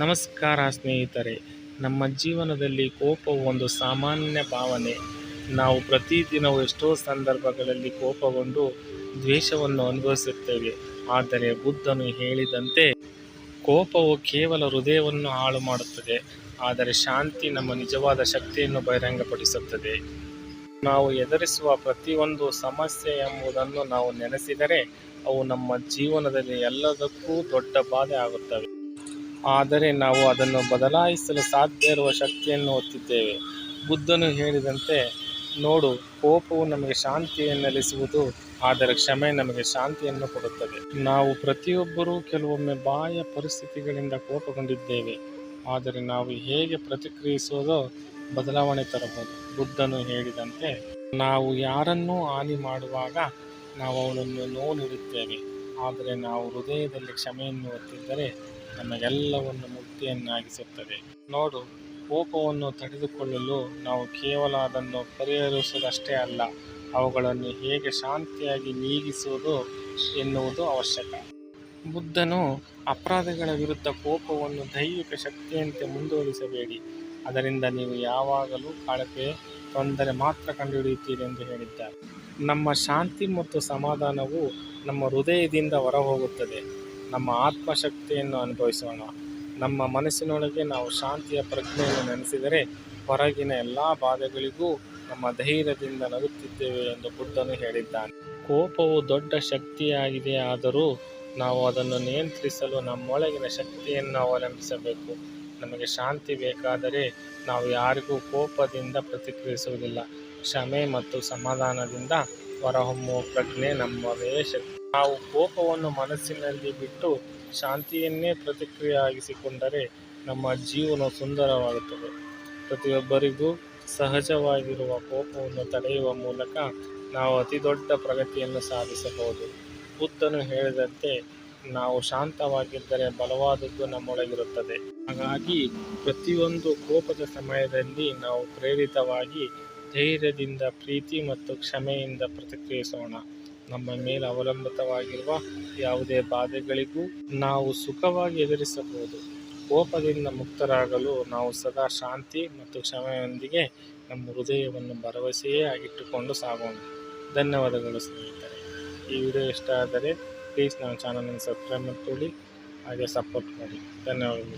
ನಮಸ್ಕಾರ ಸ್ನೇಹಿತರೆ. ನಮ್ಮ ಜೀವನದಲ್ಲಿ ಕೋಪವು ಒಂದು ಸಾಮಾನ್ಯ ಭಾವನೆ. ನಾವು ಪ್ರತಿದಿನವೂ ಎಷ್ಟೋ ಸಂದರ್ಭಗಳಲ್ಲಿ ಕೋಪಗೊಂಡು ದ್ವೇಷವನ್ನು ಅನುಭವಿಸುತ್ತೇವೆ. ಆದರೆ ಬುದ್ಧನು ಹೇಳಿದಂತೆ ಕೋಪವು ಕೇವಲ ಹೃದಯವನ್ನು ಹಾಳು ಮಾಡುತ್ತದೆ. ಆದರೆ ಶಾಂತಿ ನಮ್ಮ ನಿಜವಾದ ಶಕ್ತಿಯನ್ನು ಬಹಿರಂಗಪಡಿಸುತ್ತದೆ. ನಾವು ಎದುರಿಸುವ ಪ್ರತಿಯೊಂದು ಸಮಸ್ಯೆ ಎಂಬುದನ್ನು ನಾವು ನೆನೆಸಿದರೆ ಅವು ನಮ್ಮ ಜೀವನದಲ್ಲಿ ಎಲ್ಲದಕ್ಕೂ ದೊಡ್ಡ ಬಾಧೆ ಆಗುತ್ತವೆ. ಆದರೆ ನಾವು ಅದನ್ನು ಬದಲಾಯಿಸಲು ಸಾಧ್ಯ ಇರುವ ಶಕ್ತಿಯನ್ನು ಹೊತ್ತಿದ್ದೇವೆ. ಬುದ್ಧನು ಹೇಳಿದಂತೆ, ನೋಡು, ಕೋಪವು ನಮಗೆ ಶಾಂತಿಯನ್ನು ನೆಲೆಸುವುದು ಆದರೆ ಕ್ಷಮೆ ನಮಗೆ ಶಾಂತಿಯನ್ನು ಕೊಡುತ್ತದೆ. ನಾವು ಪ್ರತಿಯೊಬ್ಬರೂ ಕೆಲವೊಮ್ಮೆ ಬಾಹ್ಯ ಪರಿಸ್ಥಿತಿಗಳಿಂದ ಕೋಪಗೊಂಡಿದ್ದೇವೆ, ಆದರೆ ನಾವು ಹೇಗೆ ಪ್ರತಿಕ್ರಿಯಿಸುವುದೋ ಬದಲಾವಣೆ ತರಬಹುದು. ಬುದ್ಧನು ಹೇಳಿದಂತೆ, ನಾವು ಯಾರನ್ನೂ ಹಾನಿ ಮಾಡುವಾಗ ನಾವು ಅವನನ್ನು ನೋವು ನೀಡುತ್ತೇವೆ, ಆದರೆ ನಾವು ಹೃದಯದಲ್ಲಿ ಕ್ಷಮೆಯನ್ನು ಹೊತ್ತಿದ್ದರೆ ನಮಗೆಲ್ಲವನ್ನು ಮುಕ್ತಿಯನ್ನಾಗಿಸುತ್ತದೆ. ನೋಡು, ಕೋಪವನ್ನು ತಡೆದುಕೊಳ್ಳಲು ನಾವು ಕೇವಲ ಅದನ್ನು ಪರಿಹರಿಸುವುದಷ್ಟೇ ಅಲ್ಲ, ಅವುಗಳನ್ನು ಹೇಗೆ ಶಾಂತಿಯಾಗಿ ನೀಗಿಸುವುದು ಎನ್ನುವುದು ಅವಶ್ಯಕ. ಬುದ್ಧನು ಅಪರಾಧಗಳ ವಿರುದ್ಧ ಕೋಪವನ್ನು ದೈವಿಕ ಶಕ್ತಿಯಂತೆ ಮುಂದುವರಿಸಬೇಡಿ. ಅದರಿಂದ ನೀವು ಯಾವಾಗಲೂ ಕಳಪೆ, ತೊಂದರೆ ಮಾತ್ರ ಕಂಡುಹಿಡಿಯುತ್ತೀರಿ ಎಂದು ಹೇಳಿದ್ದಾರೆ ನಮ್ಮ ಶಾಂತಿ ಮತ್ತು ಸಮಾಧಾನವು ನಮ್ಮ ಹೃದಯದಿಂದ ಹೊರಹೋಗುತ್ತದೆ. ನಮ್ಮ ಆತ್ಮಶಕ್ತಿಯನ್ನು ಅನುಭವಿಸೋಣ. ನಮ್ಮ ಮನಸ್ಸಿನೊಳಗೆ ನಾವು ಶಾಂತಿಯ ಪ್ರಜ್ಞೆಯನ್ನು ನೆನೆಸಿದರೆ ಹೊರಗಿನ ಎಲ್ಲ ಬಾಧೆಗಳಿಗೂ ನಮ್ಮ ಧೈರ್ಯದಿಂದ ನಗುತ್ತಿದ್ದೇವೆ ಎಂದು ಬುದ್ಧನು ಹೇಳಿದ್ದಾನೆ. ಕೋಪವು ದೊಡ್ಡ ಶಕ್ತಿಯಾಗಿದೆ, ಆದರೂ ನಾವು ಅದನ್ನು ನಿಯಂತ್ರಿಸಲು ನಮ್ಮೊಳಗಿನ ಶಕ್ತಿಯನ್ನು ಅವಲಂಬಿಸಬೇಕು. ನಮಗೆ ಶಾಂತಿ ಬೇಕಾದರೆ ನಾವು ಯಾರಿಗೂ ಕೋಪದಿಂದ ಪ್ರತಿಕ್ರಿಯಿಸುವುದಿಲ್ಲ. ಕ್ಷಮೆ ಮತ್ತು ಸಮಾಧಾನದಿಂದ ಹೊರಹೊಮ್ಮುವ ಪ್ರಜ್ಞೆ ನಮ್ಮದೇ ಶಕ್ತಿ ನಾವು ಕೋಪವನ್ನು ಮನಸ್ಸಿನಲ್ಲಿ ಬಿಟ್ಟು ಶಾಂತಿಯನ್ನೇ ಪ್ರತಿಕ್ರಿಯೆಯಾಗಿಸಿಕೊಂಡರೆ ನಮ್ಮ ಜೀವನ ಸುಂದರವಾಗುತ್ತದೆ. ಪ್ರತಿಯೊಬ್ಬರಿಗೂ ಸಹಜವಾಗಿರುವ ಕೋಪವನ್ನು ತಡೆಯುವ ಮೂಲಕ ನಾವು ಅತಿ ದೊಡ್ಡ ಪ್ರಗತಿಯನ್ನು ಸಾಧಿಸಬಹುದು. ಬುದ್ಧನು ಹೇಳಿದಂತೆ, ನಾವು ಶಾಂತವಾಗಿದ್ದರೆ ಬಲವಾದದ್ದು ನಮ್ಮೊಳಗಿರುತ್ತದೆ. ಹಾಗಾಗಿ ಪ್ರತಿಯೊಂದು ಕೋಪದ ಸಮಯದಲ್ಲಿ ನಾವು ಪ್ರೇರಿತವಾಗಿ ಧೈರ್ಯದಿಂದ, ಪ್ರೀತಿ ಮತ್ತು ಕ್ಷಮೆಯಿಂದ ಪ್ರತಿಕ್ರಿಯಿಸೋಣ. ನಮ್ಮ ಮೇಲೆ ಅವಲಂಬಿತವಾಗಿರುವ ಯಾವುದೇ ಬಾಧೆಗಳಿಗೂ ನಾವು ಸುಖವಾಗಿ ಎದುರಿಸಬಹುದು. ಕೋಪದಿಂದ ಮುಕ್ತರಾಗಲು ನಾವು ಸದಾ ಶಾಂತಿ ಮತ್ತು ಕ್ಷಮೆಯೊಂದಿಗೆ ನಮ್ಮ ಹೃದಯವನ್ನು ಭರವಸೆಯೇ ಆಗಿಟ್ಟುಕೊಂಡು ಸಾಗೋಣ. ಧನ್ಯವಾದಗಳು ಸ್ನೇಹಿತರೆ. ಈ ವಿಡಿಯೋ ಇಷ್ಟ ಆದರೆ ಪ್ಲೀಸ್ ನಮ್ಮ ಚಾನಲನ್ನು ಸಬ್ಸ್ಕ್ರೈಬ್ ಮಾಡ್ಕೊಳ್ಳಿ, ಹಾಗೆ ಸಪೋರ್ಟ್ ಮಾಡಿ. ಧನ್ಯವಾದಗಳು.